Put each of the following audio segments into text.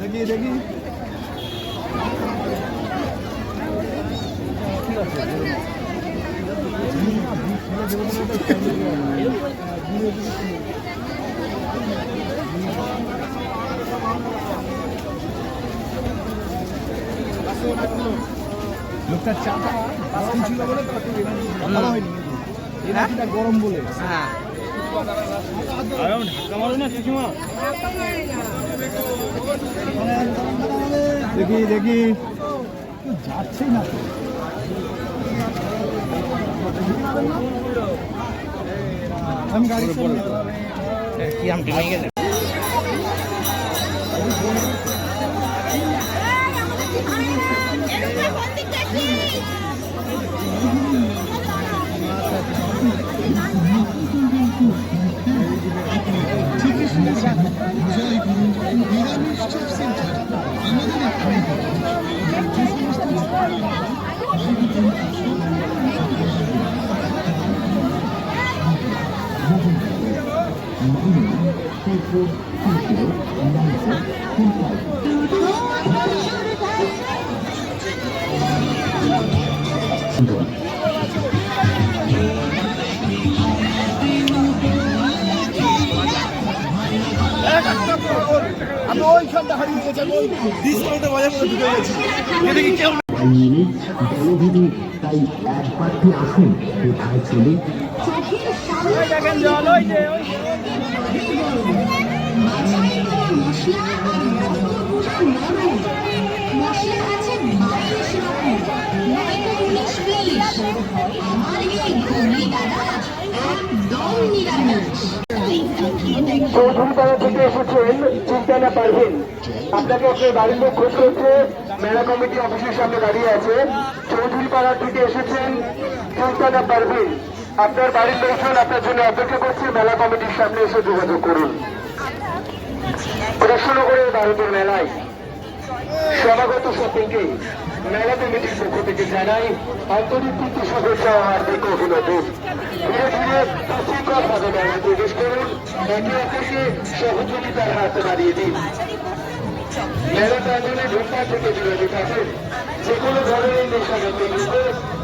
দেখি দেখি লোকটা চাটা ছিল বলে তো একটু হয়নি। গরম বলে। হ্যাঁ। দেখি দেখি। যাচ্ছে না আমি গাড়ি কি আমটি নিয়ে গেলে আমি ওইখানটা হারিয়ে গেছি আমি ওই ডিসকাউন্টে তাই একবারটি আসুন কোথায় চলে দেখেন জল ওই যে। চৌধুরীপাড়া থেকে এসেছেন চিন্তা না পারবেন আপনাকে আপনার বাড়ির লোক খোঁজ করছে। মেলা কমিটি অফিসের সামনে দাঁড়িয়ে আছে। চৌধুরীপাড়া থেকে এসেছেন চিন্তা না পারবেন আপনার বাড়ির লোকজন আপনার জন্য অপেক্ষা করছে। মেলা কমিটির সামনে এসে যোগাযোগ করুন। কৃষ্ণনগরের ভারতের মেলায় সমাগত সকলকে মেলা কমিটির পক্ষ থেকে জানাই আন্তরিক প্রীতি শুভেচ্ছা ও হার্দিক অভিনন্দন। ধীরে ধীরে সুশৃঙ্খল ভাবে মেলায় প্রবেশ করুন। একে অপরকে সহযোগিতার হাত বাড়িয়ে দিন। মেলা প্রাঙ্গনে ঢোকা থেকে বিরত থাকুন যে কোনো ধরনের নেশাগত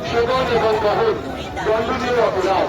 সেবন এবং বহন দণ্ডনীয় অপরাধ।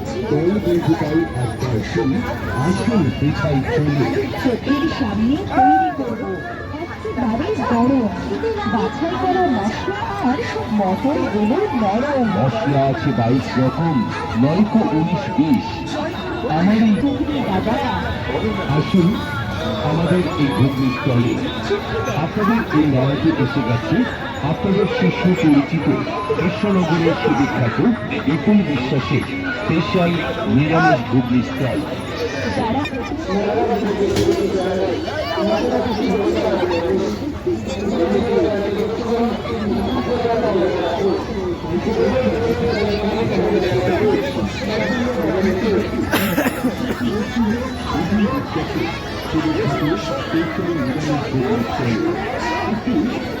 বেঁধে তাই একবার বাছাই করা মশলা আর মটরগুলো নরম মশলা আছে বাইশ রকম নয়কো উনিশ বিশ ঘুগনি আসুন, আমাদের এই ঘুগনি স্টলে আপনাদের এই মেলাতে এসে গেছে। আপনাদের শিশু পরিচিত কৃষ্ণনগরের সুবিখ্যাত বিপুল বিশ্বাসের স্পেশাল নিরামিষ ঘুগনি স্টল একটু বরফ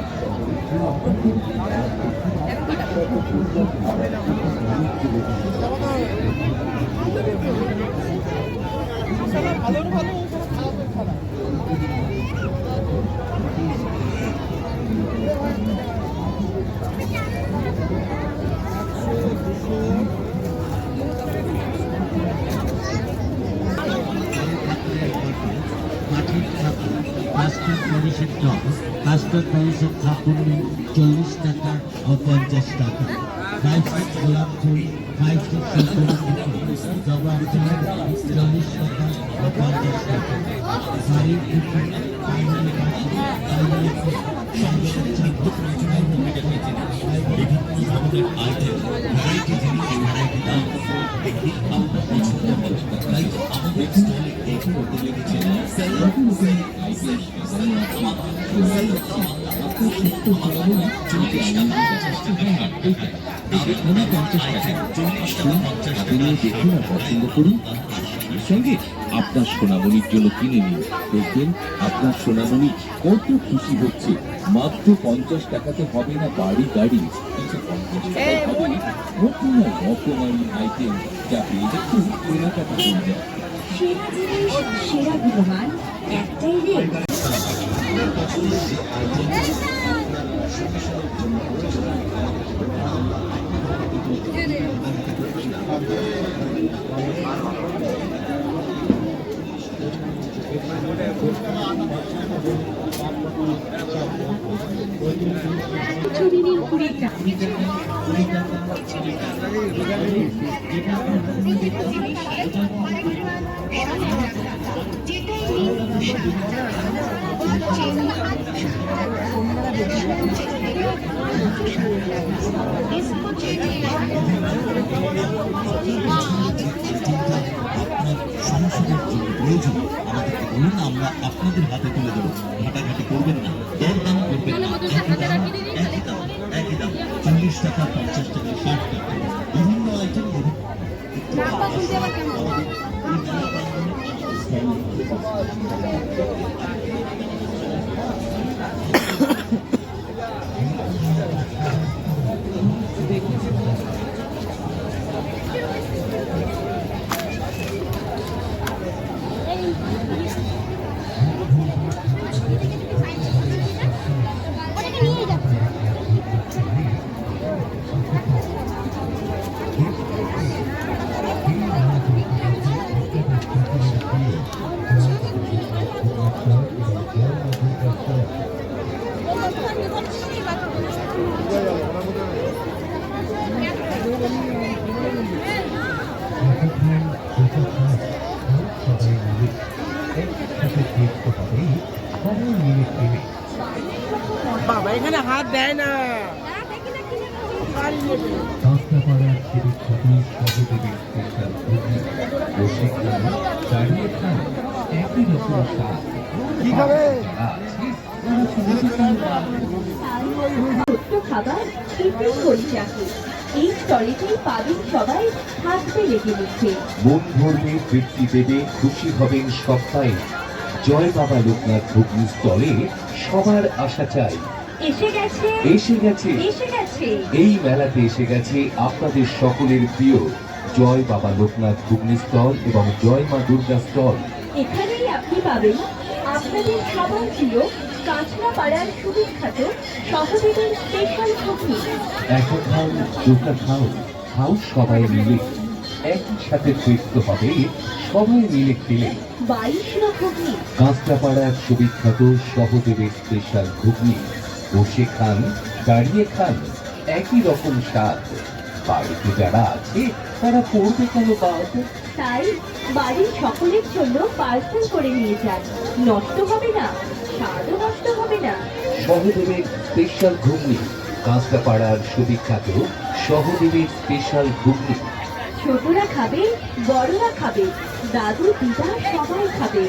ওই তো বেঁচে মাটির কাস্টার্ড মরিচের টক কাস্টার্ড মরিচের খাপুনি চল্লিশ টাকা ও পঞ্চাশ টাকা ফাইভ সিক্স গোলাপ ফুল ফাইভ সিক্স জবা পছন্দ করুন সঙ্গে আপনার সোনামণির জন্য কিনে নিন দেখবেন আপনার সোনামণি কত খুশি হচ্ছে মাত্র পঞ্চাশ টাকাতে হবে না বাড়ি গাড়ি রকমারি আইটেম যা পেয়ে দেখুন কেনাকাটা করে যায় সেরা জিনিস সেরা গুণমান একটাই ছবি নিন কুড়ি টাকা প্রয়োজন আমাদেরকে বলুন আমরা আপনাদের হাতে তুলে দেবো ঘাটাঘাটি করবেন না দরদাম করবেন না একই দাম একই দাম একই দাম চল্লিশ টাকা পঞ্চাশ টাকা ষাট টাকা বিভিন্ন আইটেম বিভিন্ন হাত দেয় না। কাঁচরাপাড়ার শিরিক্ষতি সহদেবী স্পেশাল ভোগী ও সেখানে দাঁড়িয়ে খান একই রকম স্বাদ কি খাবে? খাবার টিফিন করি এই স্টলেতেই পাবেন সবাই হাসতে লেগে নিচ্ছে মন ভরবে তৃপ্তি দেবে খুশি হবেন সপ্তাহে জয় বাবা লোকনাথ ভগ্নী স্থলে সবার আশা চাই। এসে গেছে। এসে গেছে। এসে গেছে। এই মেলাতে এসে গেছে আপনাদের সকলের প্রিয় জয় বাবা লোকনাথ ভুবনেশ্বর এবং জয় মা দুর্গা স্থল। এখানেই আপনি পাবেন আপনাদের সবার প্রিয় কাঁচরাপাড়ার সুবিখ্যাত সহদেবের স্পেশাল ঘুগনি। এখন খাও দুটা খাও খাও সবাই মিলে। একই সাথে তৃপ্ত হবে সবাই মিলে খেলে। বাইশ ঘুগনি। কাঁচরাপাড়ার সুবিখ্যাত সহদেবের স্পেশাল ঘুগনি। বসে খান দাঁড়িয়ে খান একই রকম স্বাদ। বাড়িতে যারা আছে তারা পড়বে কেন বাদ তাই বাড়ির সকলের জন্য পার্সেল করে নিয়ে যান। নষ্ট হবে না স্বাদও নষ্ট হবে না। সহদেবের স্পেশাল ঘুগনি কাঁচরাপাড়ার সুবিখ্যাত সহদেবের স্পেশাল ঘুগনি। ছোটরা খাবে, বড়রা খাবে, দাদু দিদা সবাই খাবে।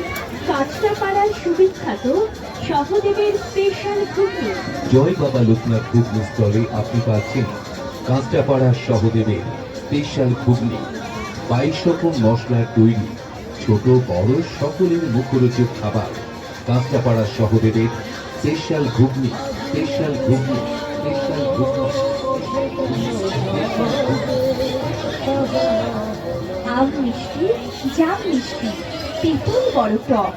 কাঁচরা পাড়ার সুবিখ্যাত সহদেবের স্পেশাল ঘুগনি। জয় বাবা লোকনাথ ঘুগনি স্থলে আপনি পাচ্ছেন কাঁচরাপাড়ার সহদেবের স্পেশাল ঘুগনি। বাইশ রকম মশলার তৈরি, ছোট, বড়, সকলের মুখরোচক খাবার। কাঁচরাপাড়ার সহদেবের special ghugni special ghugni special ghugni. আম মিষ্টি জাম মিষ্টি তেঁতুল বড় টক।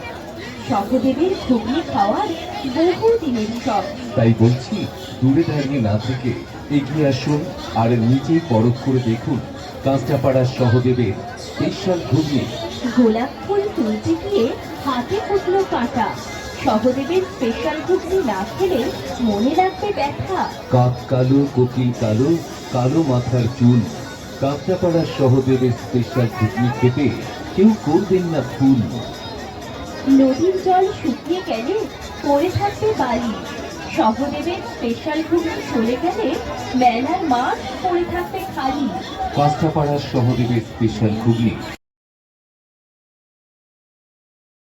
সহদেবের ঘুগনি খাওয়ার বহু দিনের শখ। তাই বলছি দূরে দাঁড়িয়ে না থেকে এগিয়ে আসুন আর নিজেই পরখ করে দেখুন কাঁচরাপাড়ার সহদেবের স্পেশাল ঘুগনি। গোলাপ ফুল তুলতে গিয়ে হাতে ফুটলো কাঁটা। সহদেবের স্পেশাল ঘুগনি না খেলে মনে রাখবে ব্যথা। কাক কালো কোকিল কালো কালো মাথার চুল। কাঁচরাপাড়ার সহদেবের স্পেশাল ঘুগনি খেতে কেউ করবেন না ভুল নদীর জল শুকিয়ে গেলে পড়ে থাকবে বালি। সহদেবের স্পেশাল ঘুগনি চলে গেলে মেলার মাছ পড়ে থাকবে খালি। কাঁচাপাড়া সহদেবের স্পেশাল ঘুগনি